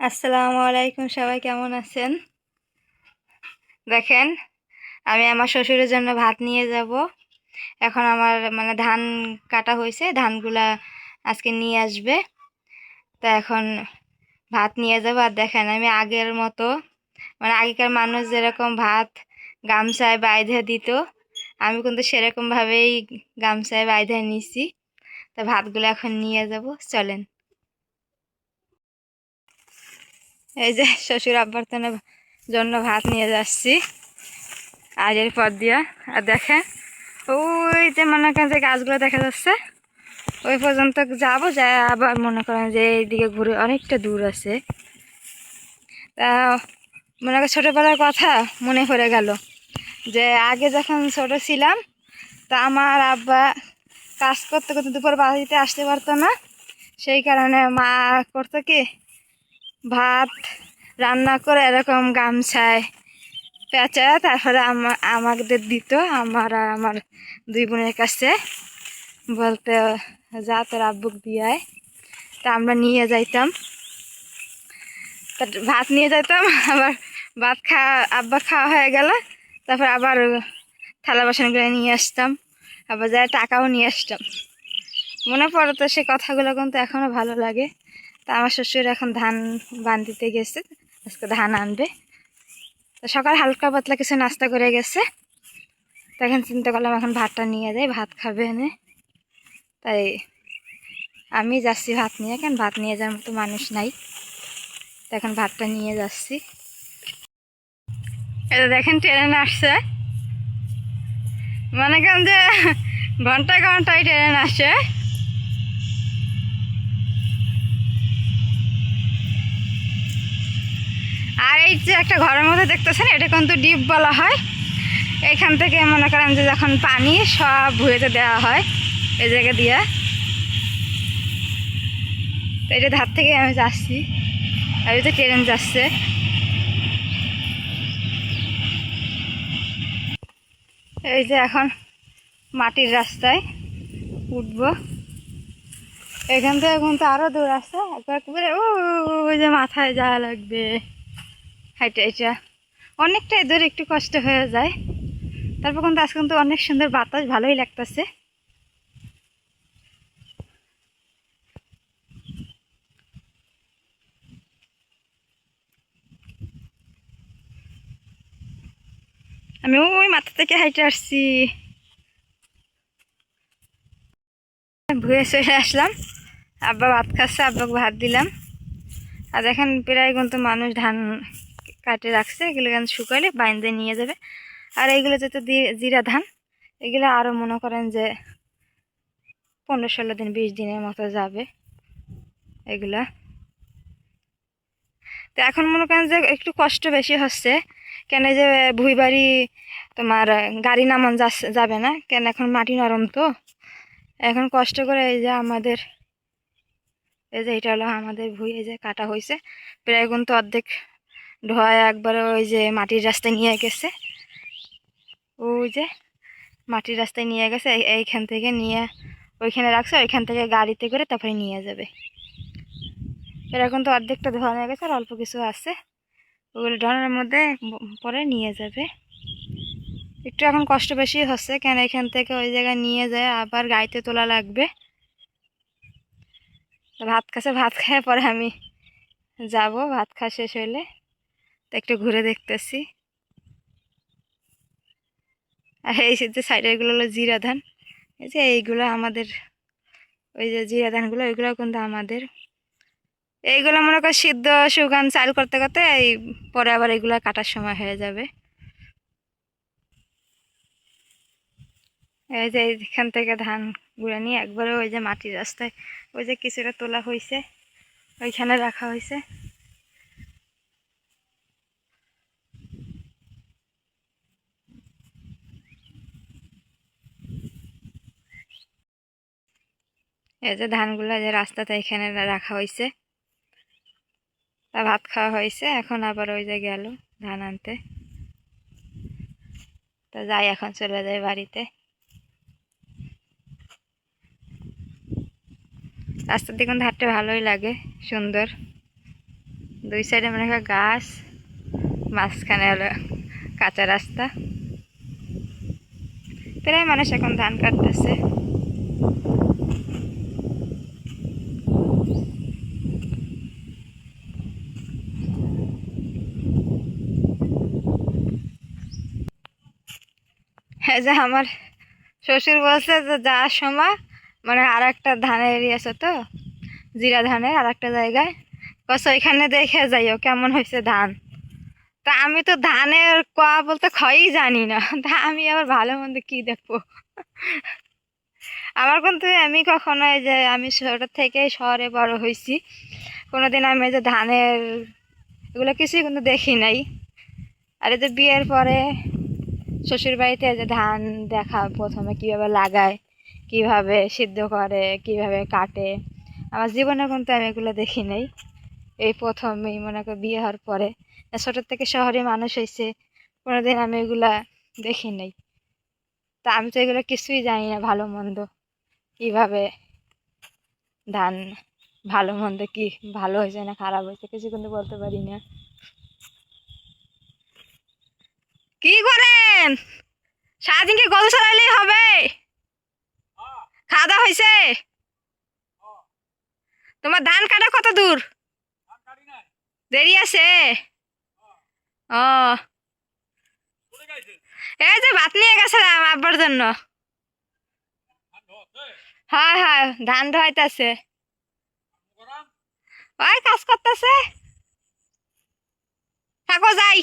আসসালামু আলাইকুম, সবাই কেমন আছেন? দেখেন, আমি আমার শ্বশুরের জন্য ভাত নিয়ে যাব। এখন আমার মানে ধান কাটা হয়েছে, ধানগুলা আজকে নিয়ে আসবে। তা এখন ভাত নিয়ে যাব। আর দেখেন, আমি আগের মতো মানে আগেকার মানুষ যেরকম ভাত গামছায় বাইধে দিত, আমি কিন্তু সেরকমভাবেই গামছায় বাইধে নিছি। তা ভাতগুলো এখন নিয়ে যাব, চলেন। এই যে শ্বশুর আব্বর্তনের জন্য ভাত নিয়ে যাচ্ছি। আর এর পর দিয়া, আর দেখেন, ওই যে মনে করেন যে গাছগুলো দেখা যাচ্ছে, ওই পর্যন্ত যাব, যাই আবার মনে করেন যে এইদিকে ঘুরে অনেকটা দূর আছে। তা, মনে করেন ছোটোবেলার কথা মনে পড়ে গেল, যে আগে যখন ছোট ছিলাম, তা আমার আব্বা কাজ করতে করতে দুপুর বাড়িতে আসতে পারতো না। সেই কারণে মা করতো কি ভাত রান্না করে এরকম গামছায় পেঁচা তারপরে আমা- আমাদের দিত, আমার আর আমার দুই বোনের কাছে। বলতে, যা তোর আব্বুক দিয়ে তা আমরা নিয়ে যাইতাম। ভাত নিয়ে যাইতাম, আবার ভাত খাওয়া, আব্বা খাওয়া হয়ে গেল। তারপর আবার থালা বাসনগুলো নিয়ে আসতাম, আবার যাই টাকাও নিয়ে আসতাম। মনে পড়ে তো সে কথাগুলো কিন্তু এখনও ভালো লাগে। তা আমার শ্বশুর এখন ধান বান্ধিতে গেছে, আজকে ধান আনবে। তো সকাল হালকা পাতলা কিছু নাস্তা করে গেছে। তখন চিন্তা করলাম এখন ভাতটা নিয়ে যাই, ভাত খাবে এনে। তাই আমি যাচ্ছি ভাত নিয়ে কেন ভাত নিয়ে যাওয়ার মতো মানুষ নাই। তো এখন ভাতটা নিয়ে যাচ্ছি। এটা দেখেন ট্রেন আসছে। মনে করেন যে ঘণ্টা ঘন্টায় ট্রেন আসে। আর এই যে একটা ঘরের মধ্যে দেখতেছেন, এটা কিন্তু ডিপ বলা হয়। এখান থেকে মনে করেন যে যখন পানি সব ভুয়েতে দেওয়া হয় এই জায়গা দিয়ে। তো এটা ধার থেকে আমি যাচ্ছি। আর যে ট্রেন যাচ্ছে। এই যে এখন মাটির রাস্তায় উঠবো। এখান থেকে কিন্তু আরও দূর আছে। একবারে ও ওই যে মাথায় যাওয়া লাগবে। হাইটা এটা অনেকটাই দূর একটু কষ্ট হয়ে যায়। তারপর কিন্তু আজকে কিন্তু অনেক সুন্দর বাতাস, ভালোই লাগতেছে। আমি ওই মাথা থেকে হাইটে আসছি। ভুয়ে চলে আসলাম। আব্বা ভাত খাচ্ছে, আব্বাকে ভাত দিলাম। আর দেখেন প্রায় কিন্তু মানুষ ধান কাটে রাখছে, এগুলো কেন শুকালে বাইন্দে নিয়ে যাবে। আর এইগুলো যেহেতু জিরা ধান, এগুলো আরও মনে করেন যে পনেরো ষোলো দিন, বিশ দিনের মতো যাবে এগুলা। তো এখন মনে করেন যে একটু কষ্ট বেশি হচ্ছে, কেন যে ভুই বাড়ি তোমার গাড়ি নামান যাবে না, কেন এখন মাটি নরম তো? এখন কষ্ট করে এই যে আমাদের, এই যে এটা হলো আমাদের ভুই, এই যে কাটা হয়েছে প্রায় কিন্তু অর্ধেক ধোয়া একবারে ওই যে মাটির রাস্তায় নিয়ে গেছে। ওই যে মাটির রাস্তায় নিয়ে গেছে, এই- এইখান থেকে নিয়ে ওইখানে রাখছে, ওইখান থেকে গাড়িতে করে তারপরে নিয়ে যাবে। এরকম তো অর্ধেকটা ধোয়া নিয়ে গেছে আর অল্প কিছু আছে। ওগুলো ধরনের মধ্যে পরে নিয়ে যাবে। একটু এখন কষ্ট বেশি হচ্ছে, কেন এখান থেকে ওই জায়গায় নিয়ে যায়, আবার গাড়িতে তোলা লাগবে। ভাত খাসে ভাত খায় পরে আমি যাব, ভাত খাওয়া শেষ হইলে। একটু ঘুরে দেখতেছি। আর এই যে সাইডে এগুলো হলো জিরা ধান। এই যে এইগুলো আমাদের, ওই যে জিরা ধানগুলো ওইগুলো কিন্তু আমাদের। এইগুলো মনে কর সিদ্ধ শুকান চাল করতে করতে এই পরে আবার এগুলো কাটার সময় হয়ে যাবে। এই যে এইখান থেকে ধান গুঁড়া নিয়ে একবারে ওই যে মাটির রাস্তায়, ওই যে কিছুটা তোলা হয়েছে ওইখানে রাখা হয়েছে এই যে ধানগুলো যে রাস্তাতে এখানে রাখা হয়েছে তা ভাত খাওয়া হয়েছে এখন আবার ওই যে গেল ধান আনতে। তা যাই, এখন চলে যায় বাড়িতে। রাস্তার দিকে হাঁটতে ভালোই লাগে, সুন্দর। দুই সাইডে মনে হয় গাছ, মাঝখানে হলো কাঁচা রাস্তা। প্রায় মানুষ এখন ধান কাটতেছে। যে আমার শ্বশুর বলছে যে যাওয়ার সময় মানে আর একটা ধানের এরিয়া আছে তো, জিরা ধানের আর একটা জায়গায়। কস ওইখানে দেখে যাইও, কেমন হয়েছে ধান? তা আমি তো ধানের কোয়া বলতে খয়ই জানি না। তা আমি আবার ভালো মন্দ কী দেখব? আমার কিন্তু আমি কখনো এই যে আমি ছোট থেকে শহরে বড় হয়েছি, কোনোদিন আমি যে ধানের এগুলো কিছুই কিন্তু দেখি নাই। আর এই যে বিয়ের পরে শ্বশুর বাড়িতে যে ধান দেখা প্রথমে কীভাবে লাগায়, কীভাবে সিদ্ধ করে, কীভাবে কাটে, আমার জীবনে কিন্তু আমি এগুলো দেখি নাই। এই প্রথমেই মনে করি বিয়ে হওয়ার পরে। ছোটোর থেকে শহরে মানুষ হয়েছে কোনোদিন আমি এগুলা দেখি নাই। তা আমি তো এগুলো কিছুই জানি না ভালো মন্দ। কীভাবে ধান ভালো মন্দ কি ভালো হয়েছে না খারাপ হয়েছে কিছু কিন্তু বলতে পারি না। কি করেন? সারাদিন কি গরু চড়াইলেই হবে? খাওয়া দাওয়া হয়েছে তোমার ধান কাটা কত দূর? দেরি আছে? ও। এই যে ভাত নিয়ে গেছিলাম আব্বার জন্য। হয় হয়, ধান ধোয়াইতেছে। ওই কাজ করতেছে। থাকো, যাই।